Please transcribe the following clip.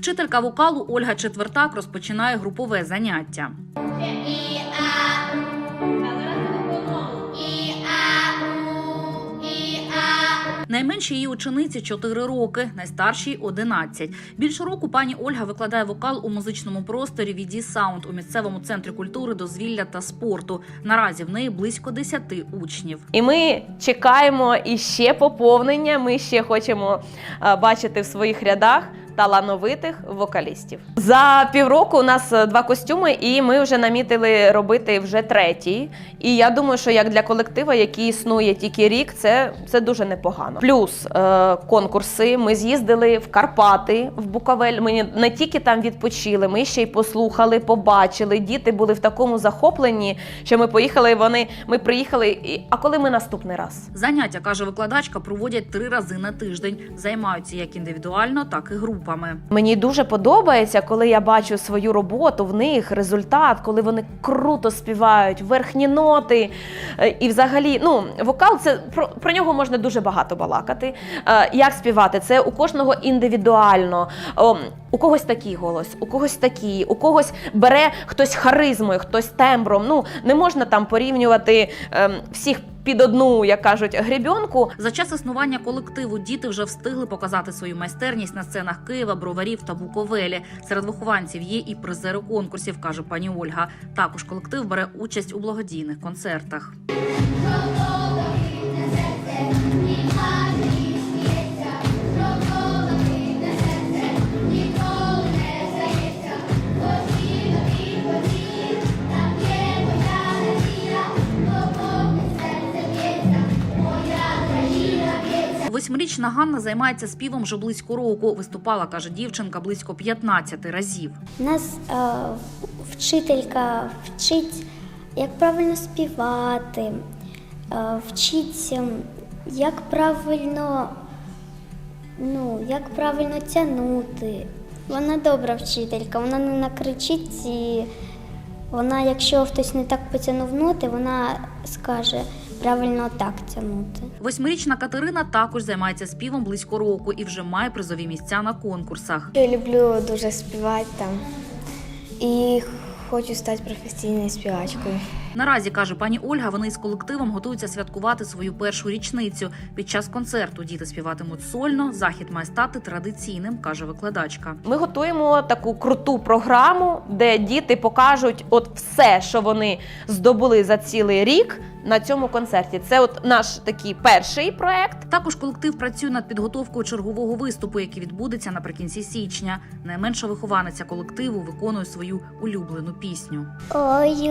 Вчителька вокалу Ольга Четвертак розпочинає групове заняття. Найменшій її учениці 4 роки, найстаршій 11. Більше року пані Ольга викладає вокал у музичному просторі «VD Sound у місцевому центрі культури, дозвілля та спорту. Наразі в неї близько 10 учнів. І ми чекаємо іще поповнення. Ми ще хочемо бачити в своїх рядах талановитих вокалістів. За півроку у нас е, два костюми, і ми вже намітили робити вже третій. І я думаю, що як для колектива, який існує тільки рік, це, це дуже непогано. Плюс е, конкурси. Ми з'їздили в Карпати, в Буковель. Ми не тільки там відпочили, ми ще й послухали, побачили. Діти були в такому захопленні, що ми поїхали. Вони ми приїхали. І а коли ми наступний раз? Заняття каже викладачка, проводять три рази на тиждень. Займаються як індивідуально, так і групами. Мені дуже подобається, коли я бачу свою роботу в них, результат, коли вони круто співають, верхні ноти. Е, І взагалі, ну, вокал це про, про нього можна дуже багато балакати. Е, Як співати? Це у кожного індивідуально. У когось такий голос, у когось такий, у когось бере хтось харизмою, хтось тембром. Ну, не можна там порівнювати ем, всіх під одну, як кажуть, гребінку. За час існування колективу діти вже встигли показати свою майстерність на сценах Києва, Броварів та Буковелі. Серед вихованців є і призери конкурсів, каже пані Ольга. Також колектив бере участь у благодійних концертах. Восьмирічна Ганна займається співом вже близько року. Виступала, каже дівчинка, близько 15 разів. Нас е, вчителька вчить, як правильно співати, е, вчить, ем, як правильно, ну, як правильно тягнути. Вона добра вчителька, вона не накричить і вона, якщо хтось не так потягнув ноти, вона скаже правильно так тягнути. Восьмирічна Катерина також займається співом близько року і вже має призові місця на конкурсах. Я люблю дуже співати там і хочу стати професійною співачкою. Наразі каже пані Ольга, вони із колективом готуються святкувати свою першу річницю. Під час концерту діти співатимуть сольно. Захід має стати традиційним, каже викладачка. Ми готуємо таку круту програму, де діти покажуть от все, що вони здобули за цілий рік на цьому концерті. Це от наш такий перший проект. Також колектив працює над підготовкою чергового виступу, який відбудеться наприкінці січня. Найменша вихованиця колективу виконує свою улюблену пісню. Ой,